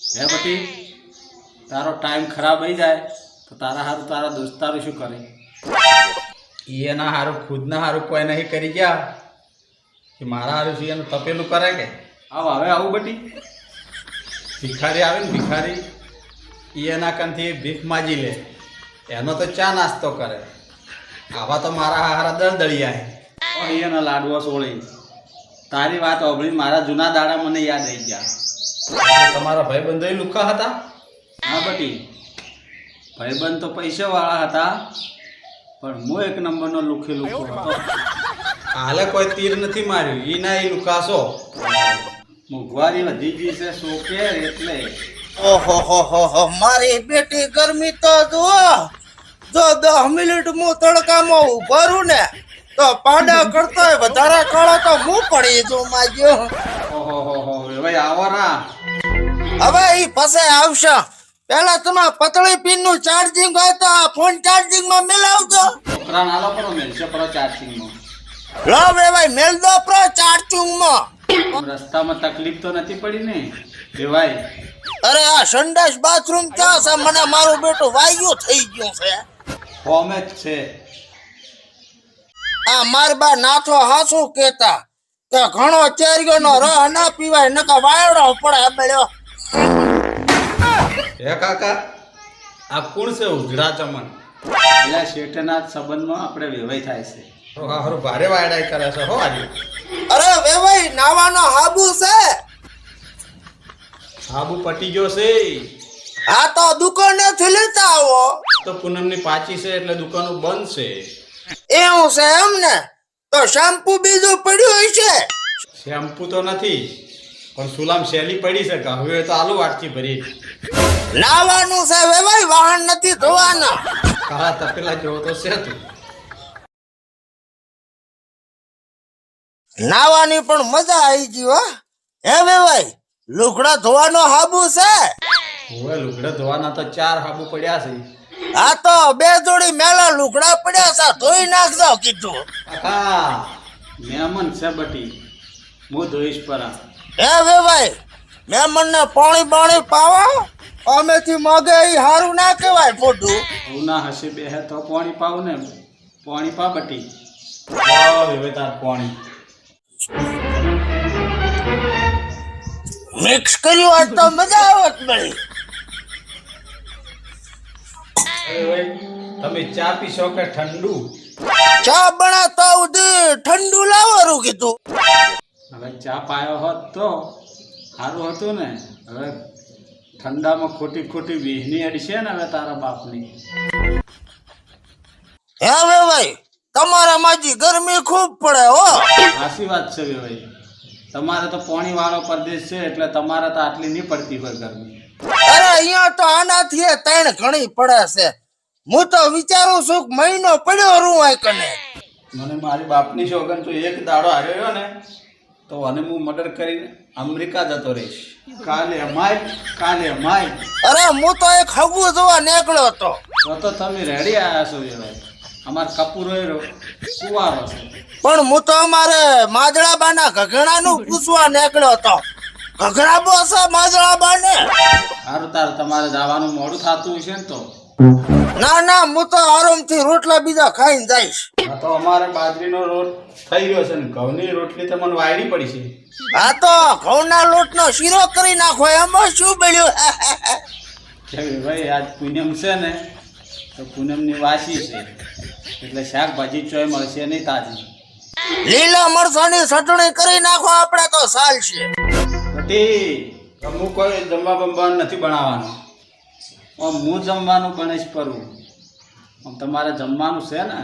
હે પછી તારો ટાઈમ ખરાબ થઈ જાય, તો તારા હારું તારા દોસ્તારો શું કરે? એના હારું, ખુદના હારું કોઈ નહીં કરી ગયા? કે મારા હારું છે એનું તપેલું કરે કે? આવ, હવે આવું બટી. ભિખારી આવે ને ભિખારી. એના કંથી ભીખ માજી લે. એનો તો ચા નાસ્તો કરે. આવા તો મારા હારા દળદળિયા અહીંયાના લાડવા સોળી. તારી વાત સાંભળી મારા જૂના દાડા મને યાદ આવી ગયા. તમારા ભાઈબંધો લુખા હતા? હા બટી. ભાઈબંધ તો પૈસાવાળા હતા પણ હું એક નંબરનો લુખી લુખો હતો. હાલે કોઈ તીર નથી માર્યું. ઈ ના એ લુખાશો. મોંઘવારી વધી ગઈ છે શોકે એટલે. ઓહો હો હો હો. મારી બેટી ગરમી તો જુઓ. જો દસ મિનિટ હું તડકામાં ઊભા રહું ને તો પાડા કરતો વધારે કાળો તો હું પડી જો માગ્યો. ઓહો હો હો ભાઈ આવો ના હવે ઈ પાસે આવશે. પેલા તમે પતળી પિનનું ચાર્જિંગ હોય તો આ ફોન ચાર્જિંગમાં મેલાવજો. છોકરા નાલો કરો મેલશે કરો ચાર્જિંગમાં લો બે ભાઈ મેલ દો પ્રો ચાર્જિંગમાં. રસ્તામાં તકલીફ તો નથી પડી ને? ભાઈ. અરે આ સંડાસ બાથરૂમ ક્યાં છે? મને મારું બેટું વાયુ થઈ ગયું છે. જ છે. આ માર બા નાથો હાસુ કેતા. કે ઘણો ચેરિયો નો રહ ના પીવાય નકા વાયડો પડે બળ્યો હે કાકા આ કોણ છે ઉજડા ચમન? એટલે શેઠના સંબંધમાં આપણે વેવાઈ થાય છે. તો આ હારું ભારે વાયડાઈ કરે છે હો આજે. અરે વેવાઈ નાવાનો હાબુ છે. આબુ પટી ગયો છે આ તો દુકાને થી લેતા આવો. તો પૂનમની પાછી છે એટલે દુકાનો બંધ છે. એવું છે એમ ને? તો શેમ્પુ બીજું પડ્યું હશે. શેમ્પુ તો નથી પણ સુલામ શેલી પડી શકે હવે તો આલુ વાટકી ભરી. નાવાનું છે વેવાઈ વાહન નથી ધોવાના. કાળા તપેલા જેવો તો છે તું. નાવાની પણ મજા આવી ગઈ હો. હે વેવાય લુગડા ધોવાનો હાબુ છે? હવે લુગડા ધોવાના તો ચાર હાબુ પડ્યા છે. આ તો બે જોડી મેલા લુગડા પડ્યા છે ધોઈ નાખજો કીધું. કાકા મહેમન છે બટી. હું ધોઈશ પરા. એ વે ભાઈ મહેમાન ને પાણી પાણી પાવો? અમેથી માગે ઈ હારું ના કહેવાય ફોટું હું ના હશે બે હે તો પાણી પાવ ને. પાણી પા બટી. હવે તાર પાણી. મિક્સ કર્યું હોત તો મજા આવત મળી તમે ચા પીશો કે ઠંડુ? ચા બનાવતા સુધી ઠંડુ લાવવાનું કીધું. હવે ચા પાયો હોત તો સારું હતું ને. હવે ઠંડામાં ખોટી ખોટી વિહની અડશે ને હવે તારા બાપની. હે વેવાઈ તમારા માજી ગરમી ખૂબ પડે હો. સાચી વાત છે ભાઈ. તમારે તો પાણી વાળો પ્રદેશ છે એટલે તમારે તો આટલી નહીં પડતી હોય ગરમી. અરે અહીંયા તો આનાથી ત્રણ ઘણી પડે છે. હું તો વિચારું છું કે મહિનો પડ્યો રૂ આ કને મને મારી બાપની સોગન તો એક દાડો આવ્યો ને તો અને હું મર્ડર કરીને અમેરિકા જતો રહીશ. કાલે માય કાલે માય અરે હું તો એક હગુ જોવા નીકળ્યો હતો. તો તો તમે રેડી આવ્યા છો ભાઈ. અમાર કપૂર રહ્યો. કુવારો છે. પણ હું તો અમારે માદળાબાના ઘઘણાનું પૂછવા નીકળ્યો હતો. ઘઘરા માજરા બાને. હારું તાર તમારે જવાનું મોડું થતું હશે ને તો. ના ના હું તો આરામથી રોટલા બીજા ખાઈને જઈશ. આ તો અમારે બાજરીનો રોટ થઈ ગયો છે ને ઘઉંની રોટલી તમને વાયડી પડી છે. આ તો ઘઉંના લોટનો શીરો કરી નાખો એમાં શું બળ્યું કેવી ભાઈ આજ પૂનમ છે ને તો પૂનમની વાસી છે. એટલે શાકભાજી ચોય મળશે નહીં તાજી. લીલા મરચાની ચટણી કરી નાખો આપણે તો ચાલશે બટી અમુક કોઈ જમવા બમવાનું નથી બનાવવાનું. આમ હું જમવાનું ગણેશ કરું. આમ તમારે જમવાનું છે ને?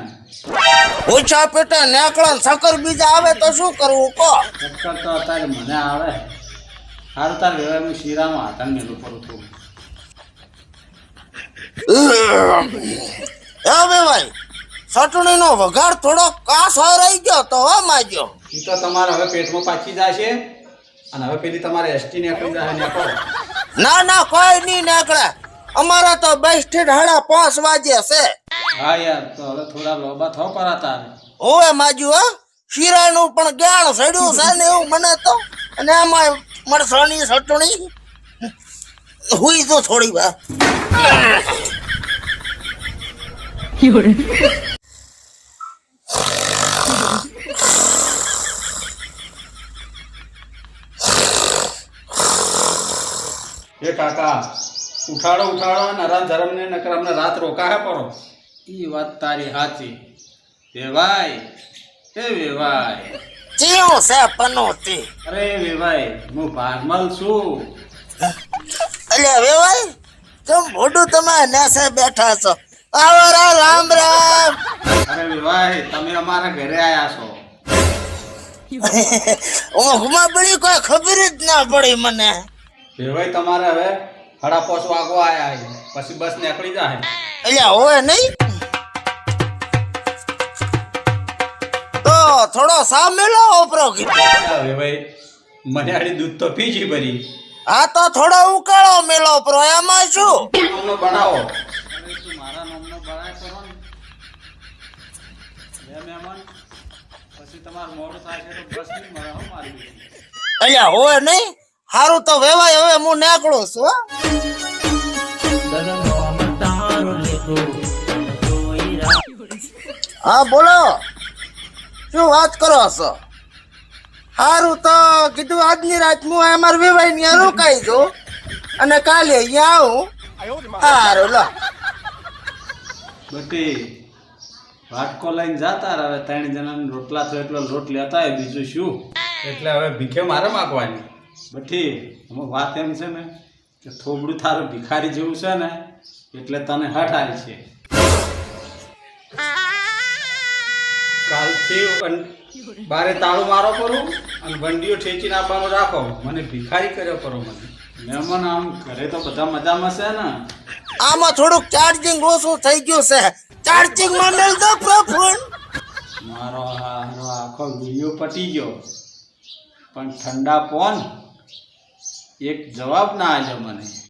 ઓછા પેટે નેકળા સકર બીજા આવે તો શું કરવું કહો? ચક્કર તો અત્યારે મને આવે. હાલ તાર વેવાય હું શીરામાં હાથ મેલું કરું છું. એ ભાઈ ચટણીનો વઘાર થોડો કાસો રહી ગયો તો હો માજ્યો તો તમારે હવે પેટમાં પાછી જશે. અને હવે પેલી તમારે એસટી નીકળી જાય ને ના ના કોઈ નહીં નીકળે. અમારા તો બેસ્ટ સાડા પાંચ વાગે છે. હા યાર તો હવે થોડા લોબા થો પરા તારે. ઓએ માજુ હો શીરાનું પણ જ્ઞાન સડ્યું છે ને એવું મને તો. અને આમાં મરસાની ચટણી હુઈ તો થોડી વાર એ કાકા ઉઠાડો ઉઠાડો નરા ધરમ ને નકર અમને રાત રોકાહે પડો એ વાત તારી સાચી વેવાય એ વેવાય. સે છે પનોતી. અરે વેવાય હું ભારમલ છું. અલ્યા વેવાય તમ મોઢું તમે નેસે બેઠા છો? આવો રા રામ રામ. અરે વેવાય તમે અમારા ઘરે આયા છો. ઊંઘમાં પડી કોઈ ખબર જ ના પડી મને. ભાઈ તમારે હવે હડા વાગવા આયા પછી બસ નીકળી જાય અલ્યા હોય નહીં? તો થોડો સા મેલો ઓપરો હવે ભાઈ મને આડી દૂધ તો પીજી ભરી. આ તો થોડો ઉકાળો મેલો ઓપરો એમાં શું? તમને બનાવો. અહીંયા મારા નામનો બળાય કરો ને મહેમાન પછી તમારું મોડું થાય છે તો બસ નહીં મળે હો મારી અલ્યા હોય નહીં? હારું તો વેવાય હવે હું નીકળું છું હો. હા બોલો. શું વાત કરો છો? હારું તો કીધું આજની રાત હું અમાર વેવાયની રોકાઈ છું અને કાલે અહીંયા આવું. હારું લો. બટી વાટકો લઈને જાતા હવે ત્રણ જણાને રોટલા તો એટલો લોટ લેતા હોય બીજું શું? એટલે હવે ભીખે મારે માગવાની. બટી અમે વાત એમ છે ને કે થોબડું તારું ભિખારી જેવું છે ને એટલે તને આવી છે. કાલથી બારે તાળું મારો કરું અને વંડીઓ ઠેચીને આપવાનો રાખો. મને ભિખારી કર્યો કરો મને. મહેમાન આમ ઘરે તો બધા મજામાં છે ને. આમાં થોડુંક ચાર્જિંગ ઓછું થઈ ગયું છે. ચાર્જિંગમાં મેલ દો ફોન મારો આખો વીડિયો પટી ગયો. પણ ઠંડા પોન એક જવાબ ના આવ્યો મને.